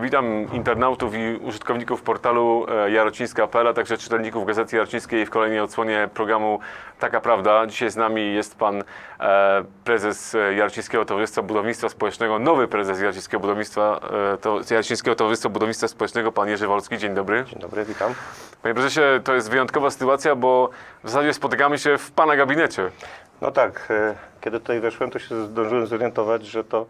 Witam internautów i użytkowników portalu e, jarocińska.pl, a także czytelników Gazety Jarocińskiej w kolejnej odsłonie programu Taka Prawda. Dzisiaj z nami jest pan e, prezes e, Jarocińskiego Towarzystwa Budownictwa Społecznego, nowy prezes Jarocińskiego, Budownictwa, to, Jarocińskiego Towarzystwa Budownictwa Społecznego, pan Jerzy Wolski. Dzień dobry. Dzień dobry, witam. Panie prezesie, to jest wyjątkowa sytuacja, bo w zasadzie spotykamy się w pana gabinecie. No tak, kiedy tutaj weszłem, to się zdążyłem zorientować, że to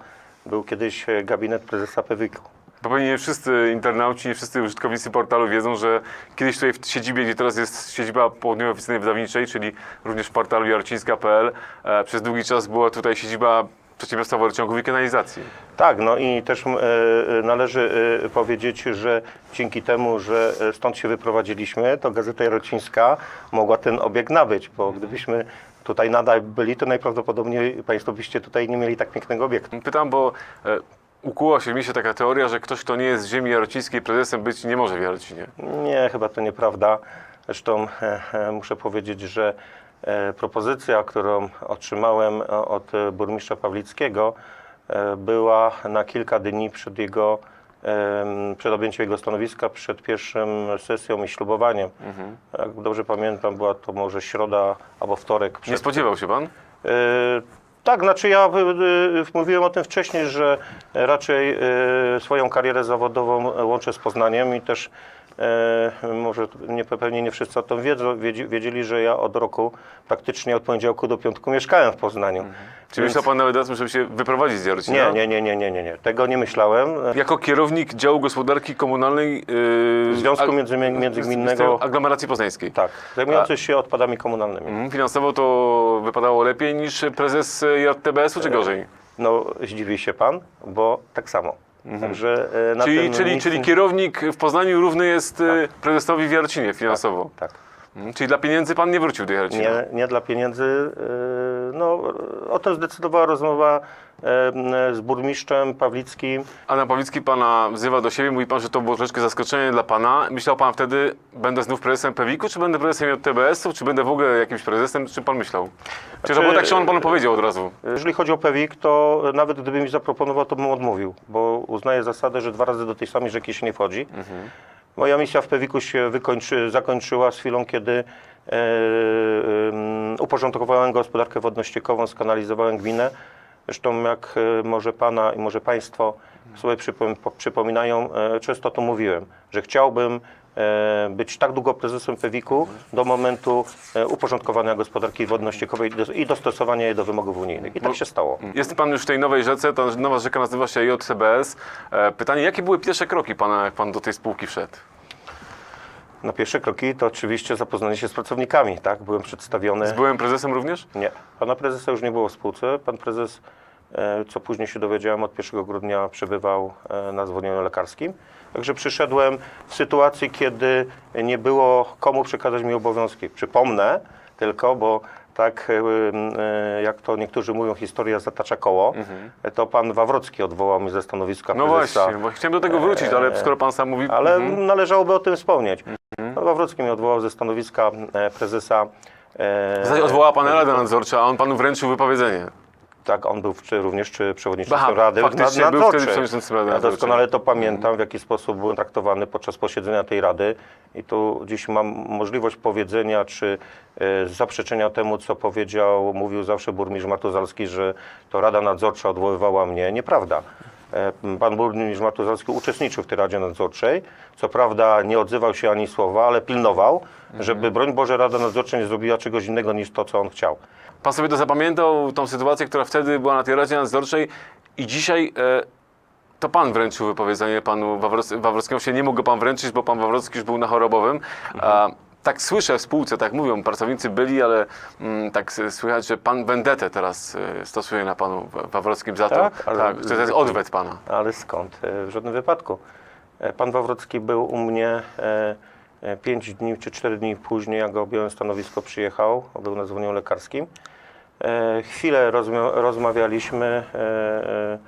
był kiedyś gabinet prezesa Pewiku. Bo pewnie nie wszyscy internauci, nie wszyscy użytkownicy portalu wiedzą, że kiedyś tutaj w siedzibie, gdzie teraz jest siedziba południowej oficyny wydawniczej, czyli również w portalu jarocińska.pl, e, przez długi czas była tutaj siedziba przedsiębiorstwa wodociągów i kanalizacji. Tak, no i też e, e, należy e, powiedzieć, że dzięki temu, że stąd się wyprowadziliśmy, to Gazeta Jarocińska mogła ten obiekt nabyć, bo gdybyśmy tutaj nadal byli, to najprawdopodobniej Państwo byście tutaj nie mieli tak pięknego obiektu. Pytam, bo ukuła się w mieście taka teoria, że ktoś, kto nie jest z ziemi jarocińskiej prezesem być nie może w Jarocinie. Nie, chyba to nieprawda. Zresztą e, e, muszę powiedzieć, że e, propozycja, którą otrzymałem e, od e, burmistrza Pawlickiego, e, była na kilka dni przed jego przed objęciem jego stanowiska, przed pierwszą sesją i ślubowaniem. Jak dobrze pamiętam, była to może środa albo wtorek. Nie Przed, spodziewał się pan? Tak, znaczy ja y, y, mówiłem o tym wcześniej, że raczej y, swoją karierę zawodową łączę z Poznaniem i też może nie, pewnie nie wszyscy o tym wiedzą, wiedzi- wiedzieli, że ja od roku praktycznie od poniedziałku do piątku mieszkałem w Poznaniu. Czy Więc- myślał pan nawet o tym, żeby się wyprowadzić z Jarocina? Nie, nie, nie, nie, nie, nie, nie. Tego nie myślałem. Jako kierownik działu gospodarki komunalnej yy, Związku Między- Międzygminnego- aglomeracji poznańskiej. Tak, zajmujący się odpadami komunalnymi. Mhm, Finansowo to wypadało lepiej niż prezes e, JTBS-u, czy gorzej? No, zdziwi się pan, bo tak samo. Także e, na Czyli, tym czyli, nic czyli kierownik w Poznaniu równy jest e, prezesowi w Jarocinie finansowo. Tak. Mhm, Czyli dla pieniędzy pan nie wrócił do Jarocina. Nie, nie dla pieniędzy. yy, No, o tym zdecydowała rozmowa yy, z burmistrzem Pawlickim. Adam Pawlicki pana wzywa do siebie, mówi pan, że to było troszeczkę zaskoczenie dla pana. Myślał pan wtedy, będę znów prezesem Pewiku, czy będę prezesem JTBS-u, czy będę w ogóle jakimś prezesem, czy pan myślał? Czy to Znaczy- było tak, że on panu powiedział od razu? Jeżeli chodzi o Pewik, to nawet gdyby mi zaproponował, to bym odmówił, bo uznaję zasadę, że dwa razy do tej samej rzeki się nie wchodzi. Moja misja w Pewiku się wykończy, zakończyła z chwilą, kiedy e, em, uporządkowałem gospodarkę wodno-ściekową, skanalizowałem gminę. Zresztą jak e, może Pana i może Państwo sobie przypom- po- przypominają, e, często to mówiłem, że chciałbym e, być tak długo prezesem Pewiku do momentu e, uporządkowania gospodarki wodno-ściekowej i dostosowania jej do wymogów unijnych. I tak się stało. Jest pan już w tej nowej rzece, ta nowa rzeka nazywa się JTBS. E, Pytanie, jakie były pierwsze kroki pana, jak pan do tej spółki wszedł? No pierwsze kroki to oczywiście zapoznanie się z pracownikami, tak? Byłem przedstawiony. Z byłym prezesem również? Nie, pana prezesa już nie było w spółce. Pan prezes, e, co później się dowiedziałem, od 1 grudnia przebywał e, na zwolnieniu lekarskim. Także przyszedłem w sytuacji, kiedy nie było komu przekazać mi obowiązki. Przypomnę tylko, bo tak e, e, jak to niektórzy mówią, historia zatacza koło, e, to pan Wawrocki odwołał mnie ze stanowiska No prezesa. właśnie, bo chciałem do tego wrócić, ale skoro pan sam mówi... Ale Mhm. należałoby o tym wspomnieć. No, Wawrocki mnie odwołał ze stanowiska e, prezesa. E, W zasadzie odwołała pana Rada Nadzorcza, a on panu wręczył wypowiedzenie. Tak, on był czy, również czy przewodniczącym Aha, Rady faktycznie nad- był wtedy przewodniczącym Rady Ja doskonale to pamiętam, w jaki sposób byłem traktowany podczas posiedzenia tej Rady. I tu dziś mam możliwość powiedzenia, czy e, zaprzeczenia temu, co powiedział, mówił zawsze burmistrz Matuzalski, że to Rada Nadzorcza odwoływała mnie. Nieprawda. E, Pan burmistrz Matuzalski uczestniczył w tej Radzie Nadzorczej. Co prawda nie odzywał się ani słowa, ale pilnował, żeby broń Boże Rada Nadzorcza nie zrobiła czegoś innego niż to, co on chciał. Pan sobie to zapamiętał, tą sytuację, która wtedy była na tej Radzie Nadzorczej i dzisiaj e, to pan wręczył wypowiedzenie panu Wawroc- Wawrockiemu. Się nie mógł go pan wręczyć, bo pan Wawrocki już był na chorobowym. A, tak słyszę w spółce, tak mówią, pracownicy byli, ale mm, tak słychać, że pan vendetę teraz e, stosuje na panu Wa- Wawrockim za to, Tak? Ale- tak, to jest odwet pana. Ale skąd? E, W żadnym wypadku. E, Pan Wawrocki był u mnie 5 dni czy 4 dni później, jak objąłem stanowisko, przyjechał, był na zwolnieniu lekarskim. E, Chwilę rozmawialiśmy, e,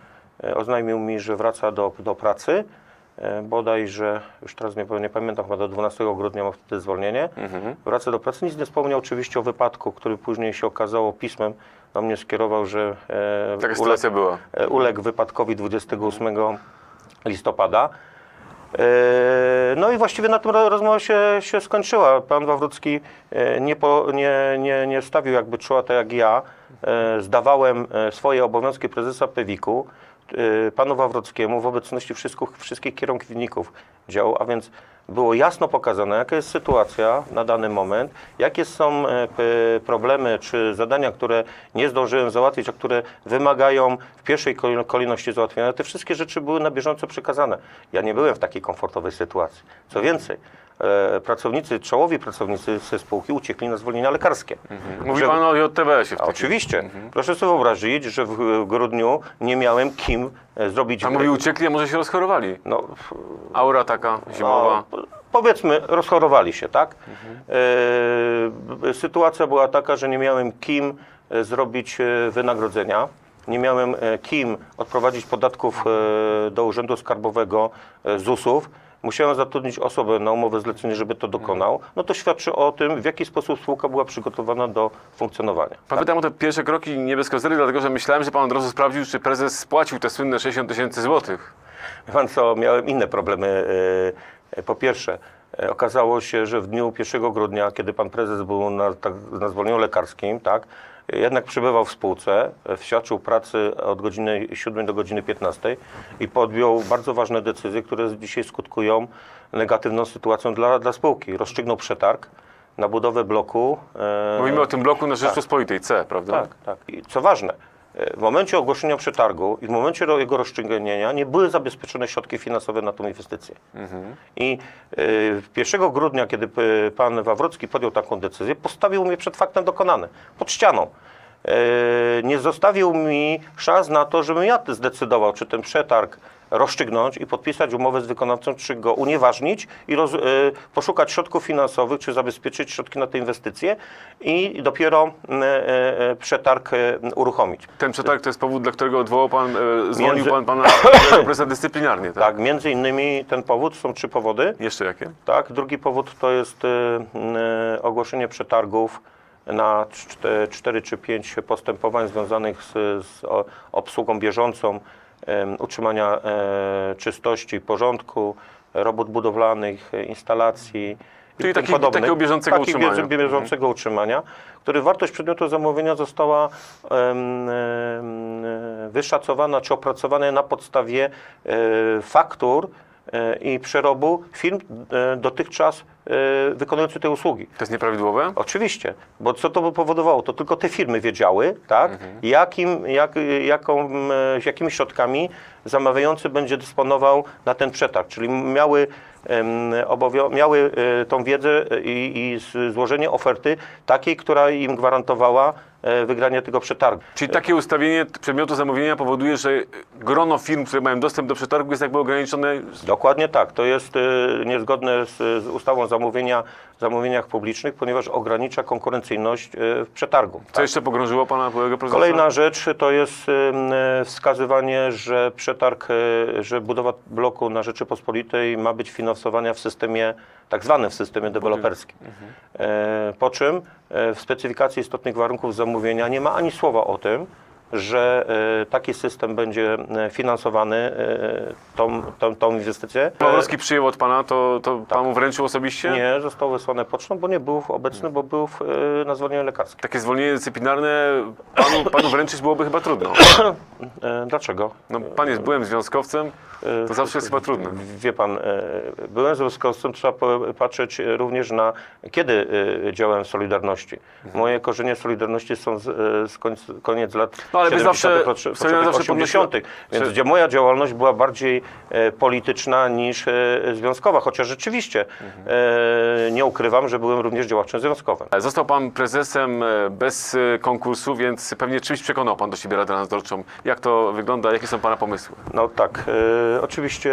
e, oznajmił mi, że wraca do, do pracy. E, Bodajże, już teraz nie, nie pamiętam, chyba do 12 grudnia ma wtedy zwolnienie. Wraca do pracy. Nic nie wspomniał oczywiście o wypadku, który później się okazało pismem. Do mnie skierował, że e, Taka uległ- sytuacja była. e, uległ wypadkowi 28 listopada. E, No i właściwie na tym ro- rozmowa się, się skończyła. Pan Wawrocki e, nie, po, nie, nie, nie stawił jakby czoła tak jak ja. Zdawałem swoje obowiązki prezesa Pewiku e, panu Wawrockiemu w obecności wszystkich, wszystkich kierowników działu, a więc było jasno pokazane, jaka jest sytuacja na dany moment, jakie są e, problemy czy zadania, które nie zdążyłem załatwić, a które wymagają w pierwszej kolej- kolejności załatwienia. Te wszystkie rzeczy były na bieżąco przekazane. Ja nie byłem w takiej komfortowej sytuacji. Co więcej, e, pracownicy, czołowi pracownicy ze spółki uciekli na zwolnienia lekarskie. Mówi Że- pan o JTBS-ie. Oczywiście. Proszę sobie wyobrazić, że w grudniu nie miałem kim e, zrobić... Pan mówi uciekli, a może się rozchorowali. no, Aura taka zimowa. no, po- powiedzmy, rozchorowali się, tak? E, sytuacja była taka, że nie miałem kim e, zrobić e, wynagrodzenia. Nie miałem kim odprowadzić podatków do Urzędu Skarbowego ZUS-ów. Musiałem zatrudnić osobę na umowę zlecenie, żeby to dokonał. No to świadczy o tym, w jaki sposób spółka była przygotowana do funkcjonowania. Pan pytam o te pierwsze kroki nie bez kozery, dlatego że myślałem, że pan od razu sprawdził, czy prezes spłacił te słynne 60 tysięcy złotych. Pan co, miałem inne problemy. E, e, Po pierwsze, e, okazało się, że w dniu 1 grudnia, kiedy pan prezes był na, tak, na zwolnieniu lekarskim, tak, jednak przebywał w spółce, świadczył pracy od godziny 7 do godziny 15 i podjął bardzo ważne decyzje, które dzisiaj skutkują negatywną sytuacją dla, dla spółki. Rozstrzygnął przetarg na budowę bloku. Mówimy o tym bloku na Rzeczpospolitej C, prawda? tak, tak. I co ważne, w momencie ogłoszenia przetargu i w momencie jego rozstrzygnięcia nie były zabezpieczone środki finansowe na tą inwestycję. I e, 1 grudnia, kiedy p- pan Wawrocki podjął taką decyzję, postawił mnie przed faktem dokonanym, pod ścianą. E, Nie zostawił mi szans na to, żebym ja zdecydował, czy ten przetarg rozstrzygnąć i podpisać umowę z wykonawcą, czy go unieważnić i roz, e, poszukać środków finansowych, czy zabezpieczyć środki na te inwestycje i dopiero e, przetarg uruchomić. Ten przetarg to jest powód, dla którego odwołał pan, e, zwolnił Między- pan pana prezesa dyscyplinarnie, tak? Tak, między innymi ten powód, są trzy powody. Jeszcze jakie? Tak, drugi powód to jest ogłoszenie przetargów na czte- cztery czy pięć postępowań związanych z, z obsługą bieżącą utrzymania e, czystości, porządku, robót budowlanych, e, instalacji. i Czyli taki- podobnych. takiego bieżącego Takich utrzymania. bieżą- bieżącego utrzymania, który wartość przedmiotu zamówienia została e, wyszacowana czy opracowana na podstawie e, faktur i przerobu firm e, dotychczas e, wykonujących te usługi. To jest nieprawidłowe? Oczywiście, bo co to by powodowało? To tylko te firmy wiedziały, tak, jakim, jak, jaką, e, jakimi środkami zamawiający będzie dysponował na ten przetarg, czyli miały, miały tą wiedzę i, i złożenie oferty takiej, która im gwarantowała e, wygranie tego przetargu. Czyli takie ustawienie przedmiotu zamówienia powoduje, że grono firm, które mają dostęp do przetargu jest jakby ograniczone. Dokładnie tak. To jest e, niezgodne z, z ustawą zamówienia, zamówieniach publicznych, ponieważ ogranicza konkurencyjność e, w przetargu. Co jeszcze pogrążyło pana byłego prezesa? Kolejna rzecz to jest wskazywanie, że przetarg, że budowa bloku na Rzeczypospolitej ma być finansowana w systemie, tak zwanym w systemie deweloperskim. E, Po czym e, w specyfikacji istotnych warunków zamówienia nie ma ani słowa o tym, że e, taki system będzie e, finansowany, e, tą, tą, tą inwestycję. Małorowski przyjął od pana, to, to pan mu wręczył osobiście? Nie, został wysłany pocztą, bo nie był obecny, bo był w, na zwolnieniu lekarskim. Takie zwolnienie dyscyplinarne panu, panu wręczyć byłoby chyba trudno. Dlaczego? No, pan jest byłem związkowcem, to zawsze jest chyba trudne. Wie pan, byłem związkowcem, trzeba patrzeć również na kiedy działałem w Solidarności. Moje korzenie Solidarności są z, z końc, koniec lat No, ale wy 70., zawsze- zawsze 80., podnosiła- więc Czy- moja działalność była bardziej e, polityczna niż e, związkowa, chociaż rzeczywiście e, nie ukrywam, że byłem również działaczem związkowym. Został pan prezesem e, bez e, konkursu, więc pewnie czymś przekonał pan do siebie Radę Nadzorczą. Jak to wygląda, jakie są pana pomysły? No tak, e, oczywiście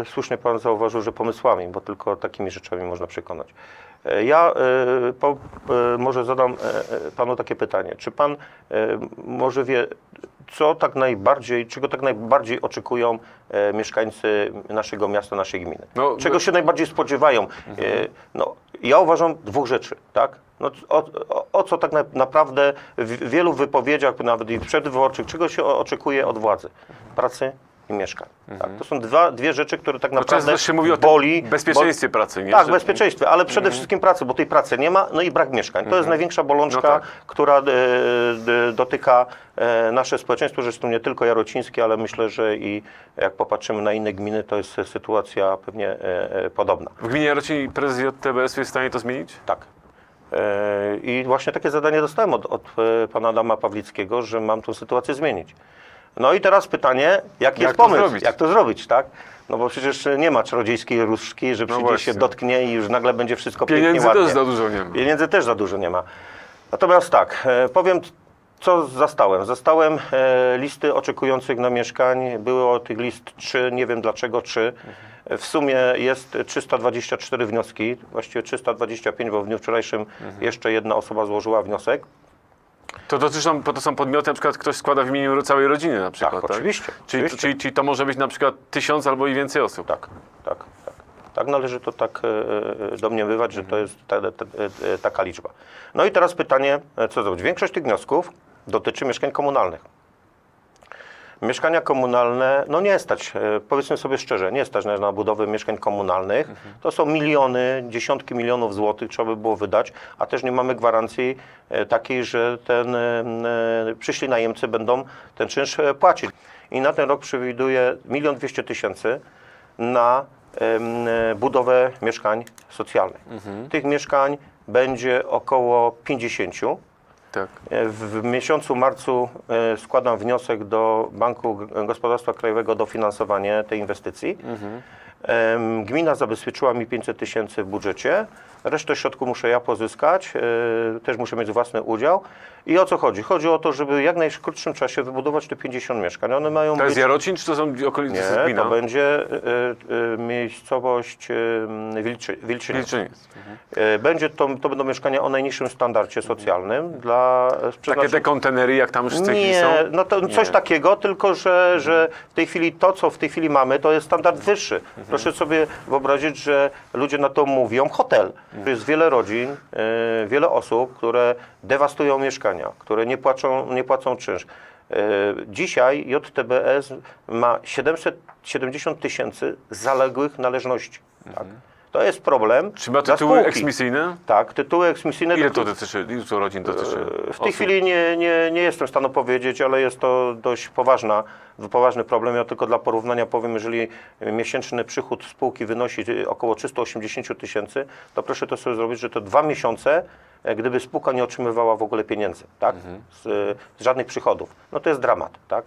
e, słusznie Pan zauważył, że pomysłami, bo tylko takimi rzeczami można przekonać. E, ja e, po, e, może zadam e, Panu takie pytanie. Czy Pan e, może wie, co tak najbardziej, czego tak najbardziej oczekują e, mieszkańcy naszego miasta, naszej gminy? No, czego no- się najbardziej spodziewają? E, no, ja uważam dwóch rzeczy, tak? No, o, o, o co tak na, naprawdę w wielu wypowiedziach, nawet i przedwyborczych, czego się oczekuje od władzy? Pracy i mieszkań. Tak? To są dwa, dwie rzeczy, które tak Mhm. Często naprawdę też się mówi o boli. bezpieczeństwie pracy, nie? Tak, Że- bezpieczeństwie, ale przede wszystkim pracy, bo tej pracy nie ma, no i brak mieszkań. To jest największa bolączka, Mhm. No tak. która e, dotyka e, nasze społeczeństwo, zresztą nie tylko Jarocińskie, ale myślę, że i jak popatrzymy na inne gminy, to jest sytuacja pewnie e, e, podobna. W gminie Jarocin prezes JTBS jest w stanie to zmienić? Tak. E, I właśnie takie zadanie dostałem od, od pana Adama Pawlickiego, że mam tę sytuację zmienić. No i teraz pytanie, jaki jest to pomysł? zrobić? Jak to zrobić, tak? No bo przecież nie ma czarodziejskiej różdżki, że przyjdzie No właśnie. się, dotknie i już nagle będzie wszystko Pieniędzy pięknie, ładnie. też za dużo nie ma. Pieniędzy też za dużo nie ma. Natomiast tak, e, powiem, co zastałem. Zastałem e, listy oczekujących na mieszkań. Było tych list trzy, nie wiem dlaczego trzy. E, W sumie jest 324 wnioski, właściwie 325, bo w dniu wczorajszym jeszcze jedna osoba złożyła wniosek. To dotyczą, to są podmioty, na przykład ktoś składa w imieniu całej rodziny na przykład, tak? oczywiście, Czyli, oczywiście. Czyli, czyli to może być na przykład tysiąc albo i więcej osób. Tak, tak, tak. Tak należy to tak e, e, domniemywać, że to jest ta, ta, e, taka liczba. No i teraz pytanie, co zrobić? Większość tych wniosków dotyczy mieszkań komunalnych. Mieszkania komunalne, no nie stać, e, powiedzmy sobie szczerze, nie stać na, budowę mieszkań komunalnych. To są miliony, dziesiątki milionów złotych trzeba by było wydać, a też nie mamy gwarancji e, takiej, że ten e, przyszli najemcy będą ten czynsz płacić. I na ten rok przewiduje milion dwieście tysięcy na budowę mieszkań socjalnych. Tych mieszkań będzie około 50. Tak. E, W miesiącu marcu e, składam wniosek do Banku Gospodarstwa Krajowego o dofinansowanie tej inwestycji. Em, Gmina zabezpieczyła mi 500 tysięcy w budżecie. Resztę środków muszę ja pozyskać, e, też muszę mieć własny udział. I o co chodzi? Chodzi o to, żeby w jak najkrótszym czasie wybudować te 50 mieszkań. One mają To jest być... Jarocin, czy to są okolice Nie, to będzie e, e, miejscowość e, Wilczy, Wilczyniec. Wilczyniec. E, Będzie to, to będą mieszkania o najniższym standardzie socjalnym dla Takie te kontenery, jak tam chwili Nie, są? no to coś Nie. takiego, tylko że, że w tej chwili to, co w tej chwili mamy, to jest standard wyższy. Mhm. Proszę sobie wyobrazić, że ludzie na to mówią hotel. Mhm. Jest wiele rodzin, e, wiele osób, które dewastują mieszkania, które nie płacą, nie płacą czynsz. E, Dzisiaj JTBS ma 770 tysięcy zaległych należności. Tak. To jest problem. Mhm. Czy ma dla tytuły spółki. eksmisyjne? Tak, tytuły eksmisyjne. Ile to dotyczy, ilu to rodzin dotyczy? w tej osób? chwili nie, nie, nie jestem w stanie powiedzieć, ale jest to dość poważna, poważny problem. Ja tylko dla porównania powiem, jeżeli miesięczny przychód spółki wynosi około 380 tysięcy, to proszę to sobie zrobić, że to dwa miesiące, e, gdyby spółka nie otrzymywała w ogóle pieniędzy, tak? Z, z żadnych przychodów. No to jest dramat, tak?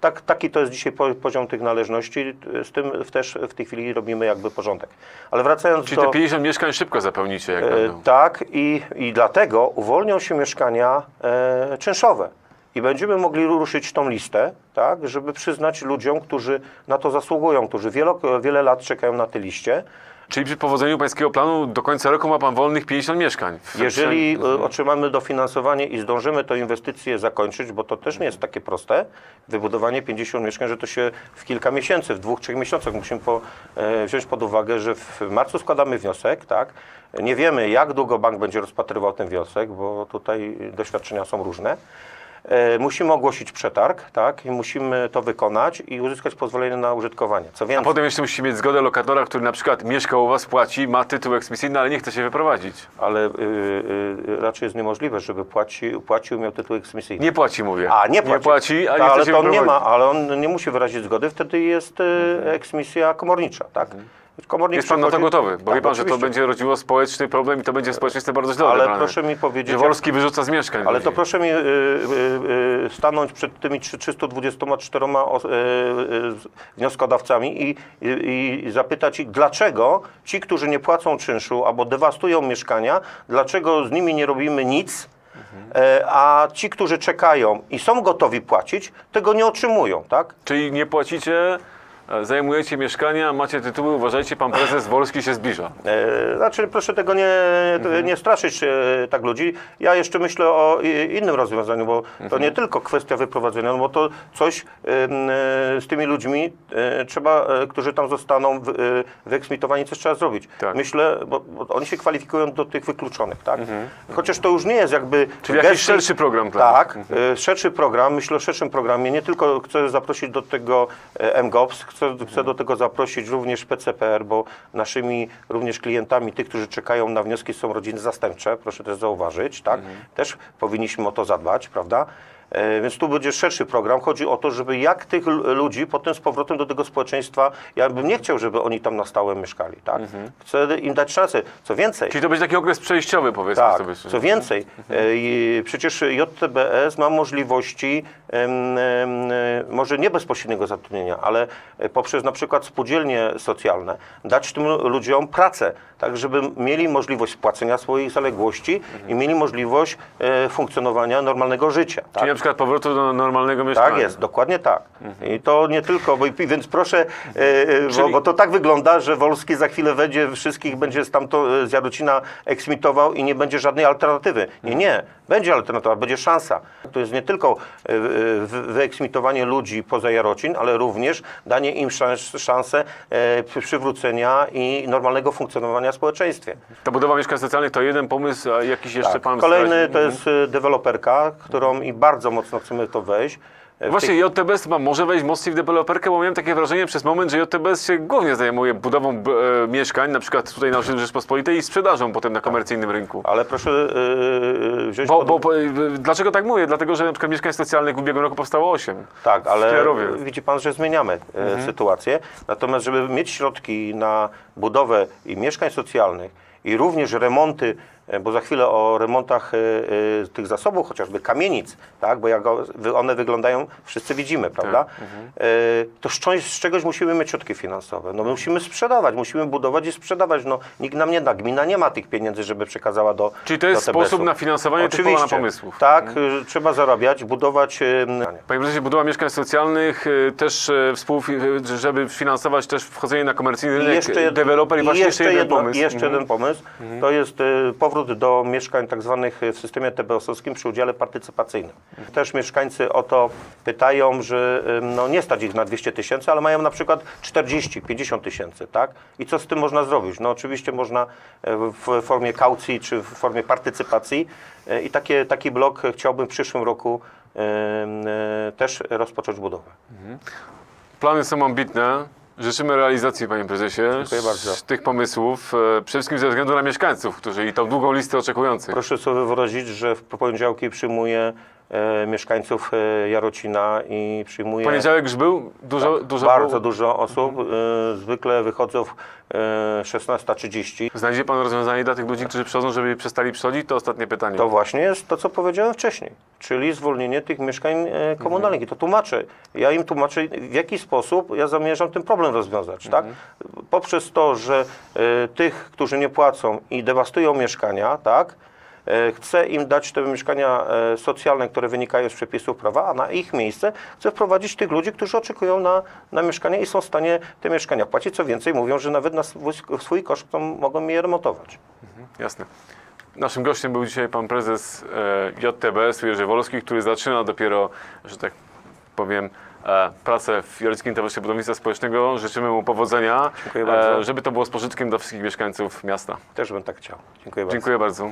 Tak, taki to jest dzisiaj po- poziom tych należności, z tym też w tej chwili robimy jakby porządek. Ale wracając Czyli do... te 50 mieszkań szybko zapełnicie, jak E, będą. Tak, i, i dlatego uwolnią się mieszkania e, czynszowe. I będziemy mogli ruszyć tą listę, tak, żeby przyznać ludziom, którzy na to zasługują, którzy wielo, wiele lat czekają na tej liście. Czyli przy powodzeniu pańskiego planu do końca roku ma pan wolnych 50 mieszkań. Jeżeli e, otrzymamy dofinansowanie i zdążymy tę inwestycję zakończyć, bo to też nie jest takie proste, wybudowanie 50 mieszkań, że to się w kilka miesięcy, w dwóch, trzech miesiącach musimy po, e, wziąć pod uwagę, że w marcu składamy wniosek, tak? Nie wiemy, jak długo bank będzie rozpatrywał ten wniosek, bo tutaj doświadczenia są różne. E, Musimy ogłosić przetarg, tak? I musimy to wykonać i uzyskać pozwolenie na użytkowanie. Co A więcej, potem jeszcze musi mieć zgodę lokatora, który na przykład mieszka u was, płaci, ma tytuł eksmisyjny, ale nie chce się wyprowadzić. ale y, y, raczej jest niemożliwe, żeby płaci, płacił, miał tytuł eksmisyjny. Nie płaci, mówię. A, nie płaci. płaci, a nie chce ale się to on nie wyprowadzić. ma, ale on nie musi wyrazić zgody, wtedy jest e, eksmisja komornicza, tak? Komornik Mhm. Jest pan na to przychodzi- gotowy, bo Tak, wie pan, że to oczywiście. będzie rodziło społeczny problem i to będzie w społeczeństwie bardzo źle Ale proszę mi powiedzieć, Że Wolski wyrzuca z mieszkań. Ale to proszę mi y, y, y, stanąć przed tymi trzy- 324 os- y, y, wnioskodawcami i, i, i zapytać ich, dlaczego ci, którzy nie płacą czynszu albo dewastują mieszkania, dlaczego z nimi nie robimy nic, e, a ci, którzy czekają i są gotowi płacić, tego nie otrzymują, tak? Czyli nie płacicie zajmujecie mieszkania, macie tytuły, uważajcie, pan prezes Wolski się zbliża. E, Znaczy, proszę tego nie, nie straszyć e, tak ludzi. Ja jeszcze myślę o i- innym rozwiązaniu, bo to nie tylko kwestia wyprowadzenia, no bo to coś em, e, z tymi ludźmi e, trzeba, e, którzy tam zostaną w- e, wyeksmitowani, coś trzeba zrobić. Tak. Myślę, bo, bo oni się kwalifikują do tych wykluczonych, tak? Chociaż to już nie jest jakby... Czyli jakiś szerszy program dla nich. Tak, e, szerszy program, myślę o szerszym programie. Nie tylko chcę zaprosić do tego e, MGOPS, chcę, chcę do tego zaprosić również PCPR, bo naszymi również klientami, tych, którzy czekają na wnioski są rodziny zastępcze, proszę też zauważyć, tak? Też powinniśmy o to zadbać, prawda? E, Więc tu będzie szerszy program. Chodzi o to, żeby jak tych ludzi potem z powrotem do tego społeczeństwa, ja bym nie chciał, żeby oni tam na stałe mieszkali, tak? Chcę im dać szansę. Co więcej, Czyli to będzie taki okres przejściowy, powiedzmy tak, sobie. co więcej, e, i przecież JTBS ma możliwości e, może nie bezpośredniego zatrudnienia, ale e, poprzez na przykład spółdzielnie socjalne dać tym ludziom pracę, tak żeby mieli możliwość spłacenia swoich zaległości i mieli możliwość e, funkcjonowania normalnego życia. Tak? Przykład powrotu do normalnego mieszkania. Tak jest, dokładnie tak. I to nie tylko, bo, więc proszę, e, e, bo, Czyli- bo to tak wygląda, że Wolski za chwilę będzie wszystkich będzie stamtąd e, z Jarocina eksmitował i nie będzie żadnej alternatywy. Nie, nie, będzie alternatywa, będzie szansa. To jest nie tylko e, wy- wyeksmitowanie ludzi poza Jarocin, ale również danie im szans, szansę e, przy- przywrócenia i normalnego funkcjonowania w społeczeństwie. Ta budowa mieszkań socjalnych to jeden pomysł, a jakiś jeszcze Tak. pan Kolejny to jest e, deweloperka, którą i bardzo mocno chcemy w to wejść. Właśnie tej- JTBS może wejść mocniej w deweloperkę, bo miałem takie wrażenie przez moment, że JTBS się głównie zajmuje budową e, mieszkań, na przykład tutaj na osiedlu Rzeczpospolitej i sprzedażą potem na komercyjnym rynku. Ale proszę e, e, wziąć Bo, pod bo, bo, e, dlaczego tak mówię? Dlatego, że na przykład mieszkań socjalnych w ubiegłym roku powstało 8. Tak, ale widzi pan, że zmieniamy e, sytuację. Natomiast, żeby mieć środki na budowę i mieszkań socjalnych i również remonty, bo za chwilę o remontach e, e, tych zasobów, chociażby kamienic, tak, bo jak one wyglądają, wszyscy widzimy, prawda? E, To z, czegoś musimy mieć środki finansowe. No my musimy sprzedawać, musimy budować i sprzedawać. No, nikt nam nie da, gmina nie ma tych pieniędzy, żeby przekazała do Czyli to jest sposób na finansowanie tych pola na pomysłów. Tak, y, trzeba zarabiać, budować. y, Panie prezesie, budowa mieszkań socjalnych, e, też e, e, żeby finansować też wchodzenie na komercyjny rynek, jeszcze, deweloper i właśnie jeszcze jeden pomysł. i Jeszcze Mhm. jeden pomysł. To jest y, powrót do mieszkań tak zwanych w systemie TBS-owskim przy udziale partycypacyjnym. Też mieszkańcy o to pytają, że no, nie stać ich na 200 tysięcy, ale mają na przykład 40, 50 tysięcy, tak? I co z tym można zrobić? No oczywiście można e, w formie kaucji czy w formie partycypacji e, i takie, taki blok chciałbym w przyszłym roku e, e, też rozpocząć budowę. Plany są ambitne. Życzymy realizacji, panie prezesie, Dziękuję bardzo. z tych pomysłów, e, przede wszystkim ze względu na mieszkańców, którzy i tą długą listę oczekujących. Proszę sobie wyrazić, że w poniedziałki przyjmuję mieszkańców e, Jarocina i przyjmuję Poniedziałek już był? Dużo, dużo bardzo było? dużo osób. E, zwykle wychodzą w e, 16.30. Znajdzie pan rozwiązanie dla tych ludzi, którzy przychodzą, żeby przestali przychodzić? To ostatnie pytanie. To właśnie jest to, co powiedziałem wcześniej, czyli zwolnienie tych mieszkań e, komunalnych. I to tłumaczę. Ja im tłumaczę, w jaki sposób ja zamierzam ten problem rozwiązać. Tak? Poprzez to, że e, tych, którzy nie płacą i dewastują mieszkania, tak? E, Chcę im dać te mieszkania e, socjalne, które wynikają z przepisów prawa, a na ich miejsce chcę wprowadzić tych ludzi, którzy oczekują na, na mieszkanie i są w stanie te mieszkania płacić. Co więcej, mówią, że nawet na swój, swój koszt mogą je remontować. Jasne. Naszym gościem był dzisiaj pan prezes e, JTBS Jerzy Wolski, który zaczyna dopiero, że tak powiem, e, pracę w Jarockim Towarzystwie Budownictwa Społecznego. Życzymy mu powodzenia, Dziękuję bardzo. żeby to było z pożytkiem dla wszystkich mieszkańców miasta. Też bym tak chciał. Dziękuję bardzo. Dziękuję bardzo.